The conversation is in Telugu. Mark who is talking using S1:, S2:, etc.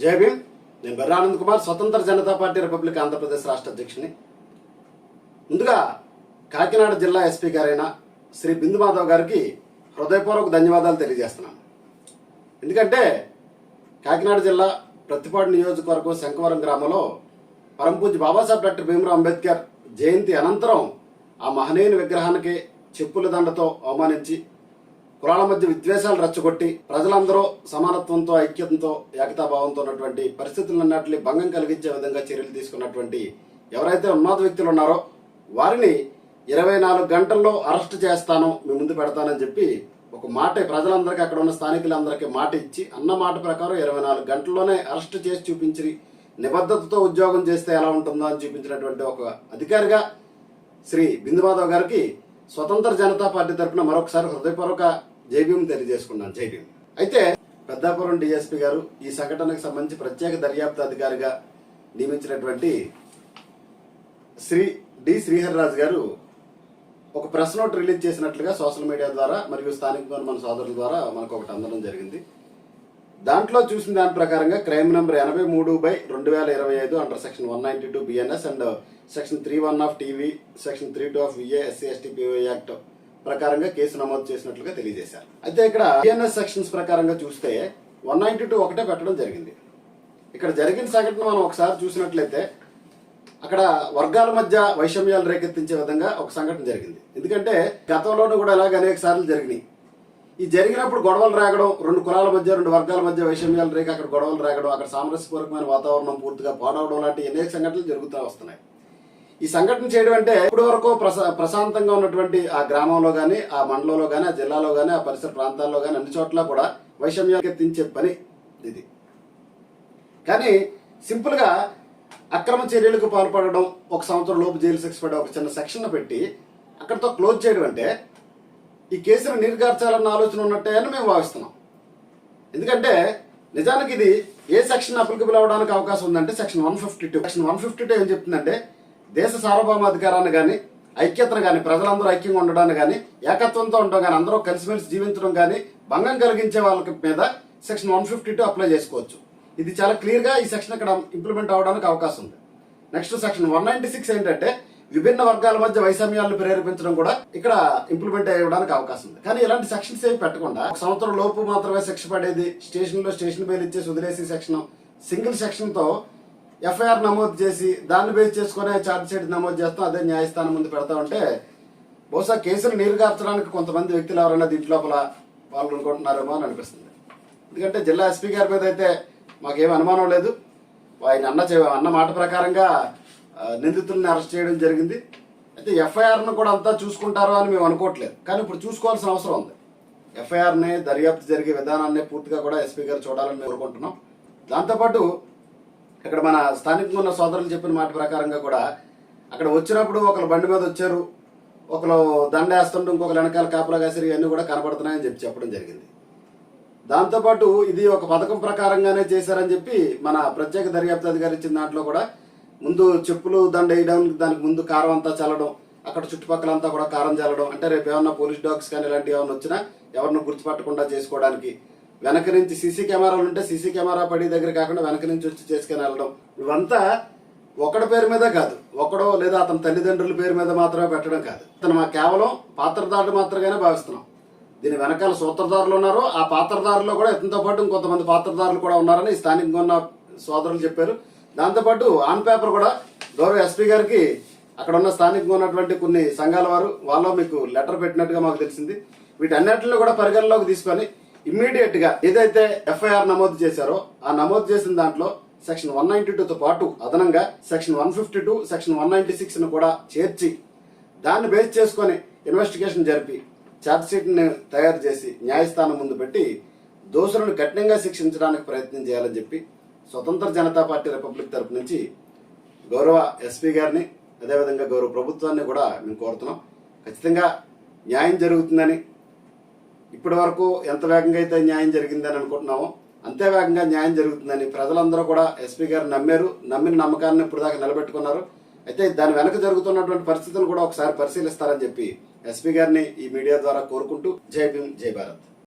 S1: జై భీమ్. నేను బర్రానంద్ కుమార్ స్వతంత్ర జనతా పార్టీ రిపబ్లిక్ ఆంధ్రప్రదేశ్ రాష్ట్ర అధ్యక్షుని. ముందుగా కాకినాడ జిల్లా ఎస్పీ గారైన శ్రీ బిందు మాధవ్ గారికి హృదయపూర్వక ధన్యవాదాలు తెలియజేస్తున్నాను. ఎందుకంటే కాకినాడ జిల్లా ప్రతిపాడు నియోజకవర్గం శంకవరం గ్రామంలో పరంపూజి బాబాసాహెబ్ డాక్టర్ భీమరావు అంబేద్కర్ జయంతి అనంతరం ఆ మహనీయుని విగ్రహానికి చెప్పుల దండతో అవమానించి కులాల మధ్య విద్వేషాలు రచ్చగొట్టి ప్రజలందరూ సమానత్వంతో ఐక్యతతో ఏకతాభావంతో ఉన్నటువంటి పరిస్థితులన్నింటినీ భంగం కలిగించే విధంగా చర్యలు తీసుకున్నటువంటి ఎవరైతే ఉన్మాద వ్యక్తులు ఉన్నారో వారిని ఇరవై నాలుగు గంటల్లో అరెస్ట్ చేస్తాను మీ ముందు పెడతానని చెప్పి ఒక మాట ప్రజలందరికీ అక్కడ ఉన్న స్థానికులందరికీ మాట ఇచ్చి అన్న మాట ప్రకారం ఇరవై నాలుగు గంటల్లోనే అరెస్ట్ చేసి చూపించి నిబద్ధతతో ఉద్యోగం చేస్తే ఎలా ఉంటుందో అని చూపించినటువంటి ఒక అధికారిగా శ్రీ బిందుమాధవ్ గారికి స్వతంత్ర జనతా పార్టీ తరఫున మరొకసారి హృదయపూర్వక జైభీం తెలియజేసుకున్నాను జైభీం అయితే పెద్దాపురం డిఎస్పీ గారు ఈ సంఘటనకు సంబంధించి ప్రత్యేక దర్యాప్తు అధికారిగా నియమించినటువంటి శ్రీ డి శ్రీహరిరాజు గారు ఒక ప్రెస్ నోట్ రిలీజ్ చేసినట్లుగా సోషల్ మీడియా ద్వారా మరియు స్థానికంగా మన సోదరుల ద్వారా మనకు ఒకటి అందడం జరిగింది. దాంట్లో చూసిన దాని ప్రకారంగా క్రైమ్ నెంబర్ ఎనభై మూడు బై రెండు వేల ఇరవై ఐదు under section one ninety two BNS and section three one of TV section three two of VA SC ST act ప్రకారంగా కేసు నమోదు చేసినట్లుగా తెలియజేశారు. అయితే ఇక్కడ బిఎన్ఎస్ సెక్షన్స్ ప్రకారంగా చూస్తే వన్ నైన్టీ టూ ఒకటే పెట్టడం జరిగింది. ఇక్కడ జరిగిన సంఘటన మనం ఒకసారి చూసినట్లయితే అక్కడ వర్గాల మధ్య వైషమ్యాలు రేకెత్తించే విధంగా ఒక సంఘటన జరిగింది. ఎందుకంటే గతంలోనూ కూడా ఇలాగ అనేక సార్లు జరిగినాయి. ఈ జరిగినప్పుడు గొడవలు రాగడం రెండు కులాల మధ్య రెండు వర్గాల మధ్య వైషమ్యాలు రేక అక్కడ గొడవలు రాగడం అక్కడ సామరస్యపూర్వకమైన వాతావరణం పూర్తిగా పాడవడం లాంటి అనేక సంఘటనలు జరుగుతూ వస్తున్నాయి. ఈ సంఘటన చేయడం అంటే ఇప్పటి వరకు ప్రశా ప్రశాంతంగా ఉన్నటువంటి ఆ గ్రామంలో గానీ ఆ మండలంలో గానీ ఆ జిల్లాలో గానీ ఆ పరిసర ప్రాంతాల్లో గానీ అన్ని చోట్ల కూడా వైషమ్యాలకెత్తించే పని ఇది. కానీ సింపుల్గా అక్రమ చర్యలకు పాల్పడడం ఒక సంవత్సరం లోపు జైలు శిక్ష పడే ఒక చిన్న సెక్షన్ పెట్టి అక్కడితో క్లోజ్ చేయడం అంటే ఈ కేసును నిర్గార్చాలన్న ఆలోచన ఉన్నట్టే అని మేము భావిస్తున్నాం. ఎందుకంటే నిజానికి ఇది ఏ సెక్షన్ అప్లికబుల్ అవడానికి అవకాశం ఉందంటే section one fifty two. Section one fifty two ఏం చెప్తుందంటే దేశ సార్వభౌమాధికారాన్ని కానీ ఐక్యతను కానీ ప్రజలందరూ ఐక్యంగా ఉండడాన్ని కానీ ఏకత్వంతో ఉండడం కానీ అందరూ కలిసిమెలిసి జీవించడం కానీ భంగం కలిగించే వాళ్ళకి మీద section one fifty two apply చేసుకోవచ్చు. ఇది చాలా క్లియర్గా ఈ సెక్షన్ ఇక్కడ ఇంప్లిమెంట్ అవడానికి అవకాశం ఉంది. Next section one ninety six ఏంటంటే విభిన్న వర్గాల మధ్య వైషమ్యాలను ప్రేరేపించడం కూడా ఇక్కడ ఇంప్లిమెంట్ అయ్యడానికి అవకాశం ఉంది. కానీ ఇలాంటి సెక్షన్స్ ఏమి పెట్టకుండా ఒక సంవత్సరం లోపు మాత్రమే శిక్ష పడేది స్టేషన్లో స్టేషన్ బెయిల్ ఇచ్చేసి వదిలేసి సెక్షన్ సింగిల్ సెక్షన్తో ఎఫ్ఐఆర్ నమోదు చేసి దాన్ని బేస్ చేసుకునే ఛార్జ్షీట్ నమోదు చేస్తాం అదే న్యాయస్థానం ముందు పెడతా ఉంటే బహుశా కేసును నీరుగార్చడానికి కొంతమంది వ్యక్తులు ఎవరైనా దీంట్ లోపల పాల్గొనుకుంటున్నారేమో అని అనిపిస్తుంది. ఎందుకంటే జిల్లా ఎస్పీ గారి మీద అయితే మాకేం అనుమానం లేదు. ఆయన అన్న అన్న మాట ప్రకారంగా నిందితుల్ని అరెస్ట్ చేయడం జరిగింది. అయితే ఎఫ్ఐఆర్ను కూడా అంతా చూసుకుంటారో అని మేము అనుకోవట్లేదు. కానీ ఇప్పుడు చూసుకోవాల్సిన అవసరం ఉంది. ఎఫ్ఐఆర్ని దర్యాప్తు జరిగే విధానాన్ని పూర్తిగా కూడా ఎస్పీ గారు చూడాలని మేము కోరుకుంటున్నాం. దాంతోపాటు ఇక్కడ మన స్థానికంగా ఉన్న సోదరులు చెప్పిన మాట ప్రకారంగా కూడా అక్కడ వచ్చినప్పుడు ఒకరు బండి మీద వచ్చారు ఒకరు దండ వేస్తుంటే ఇంకొకరు వెనకాల కాపలా కాసిరి ఇవన్నీ కూడా కనబడుతున్నాయని చెప్పి చెప్పడం జరిగింది. దాంతోపాటు ఇది ఒక పథకం ప్రకారంగానే చేశారని చెప్పి మన ప్రత్యేక దర్యాప్తు అధికారి ఇచ్చిన దాంట్లో కూడా ముందు చెప్పులు దండ వేయడం దానికి ముందు కారం అంతా చల్లడం అక్కడ చుట్టుపక్కల అంతా కూడా కారం చల్లడం అంటే రేపు ఏమన్నా పోలీస్ డాగ్స్ కానీ ఇలాంటివి ఏమైనా వచ్చినా ఎవరిని గుర్తుపట్టకుండా చేసుకోవడానికి వెనక నుంచి సీసీ కెమెరాలు ఉంటే సీసీ కెమెరా పడి దగ్గర కాకుండా వెనక నుంచి వచ్చి చేసుకుని వెళ్ళడం. ఇవంతా ఒకడి పేరు మీద కాదు. ఒకడో లేదా అతని తల్లిదండ్రుల పేరు మీద మాత్రమే పెట్టడం కాదు. అతను మా కేవలం పాత్రదారుడు మాత్రమే భావిస్తున్నాం. దీని వెనకాల సూత్రధారులు ఉన్నారు. ఆ పాత్రదారుల్లో కూడా ఇతనితో పాటు ఇంకొంతమంది పాత్రధారులు కూడా ఉన్నారని స్థానికంగా ఉన్న సోదరులు చెప్పారు. దాంతోపాటు ఆన్ పేపర్ కూడా గౌరవ ఎస్పీ గారికి అక్కడ ఉన్న స్థానికంగా ఉన్నటువంటి కొన్ని సంఘాల వారు వాళ్ళు మీకు లెటర్ పెట్టినట్టుగా మాకు తెలిసింది. వీటన్నిటిని కూడా పరిగణలోకి తీసుకొని ఇమ్మీడియట్గా ఏదైతే ఎఫ్ఐఆర్ నమోదు చేశారో ఆ నమోదు చేసిన దాంట్లో సెక్షన్ వన్ నైన్టీ తో పాటు అదనంగా section one fifty two section one ninety సిక్స్ను కూడా చేర్చి దాన్ని బేస్ చేసుకొని ఇన్వెస్టిగేషన్ జరిపి చార్జ్షీట్ని తయారు చేసి న్యాయస్థానం ముందు పెట్టి దోషులను కఠినంగా శిక్షించడానికి ప్రయత్నం చేయాలని చెప్పి స్వతంత్ర జనతా పార్టీ రిపబ్లిక్ తరపు నుంచి గౌరవ ఎస్పీ గారిని అదేవిధంగా గౌరవ ప్రభుత్వాన్ని కూడా మేము కోరుతున్నాం. ఖచ్చితంగా న్యాయం జరుగుతుందని ఇప్పటి వరకు ఎంత వేగంగా అయితే న్యాయం జరిగిందని అనుకుంటున్నామో అంతే వేగంగా న్యాయం జరుగుతుందని ప్రజలందరూ కూడా ఎస్పీ గారు నమ్మారు. నమ్మిన నమ్మకాన్ని ఇప్పుడు దాకా నిలబెట్టుకున్నారు. అయితే దాని వెనక జరుగుతున్నటువంటి పరిస్థితులను కూడా ఒకసారి పరిశీలిస్తారని చెప్పి ఎస్పీ గారిని ఈ మీడియా ద్వారా కోరుకుంటూ జై భీమ్ జై భారత్.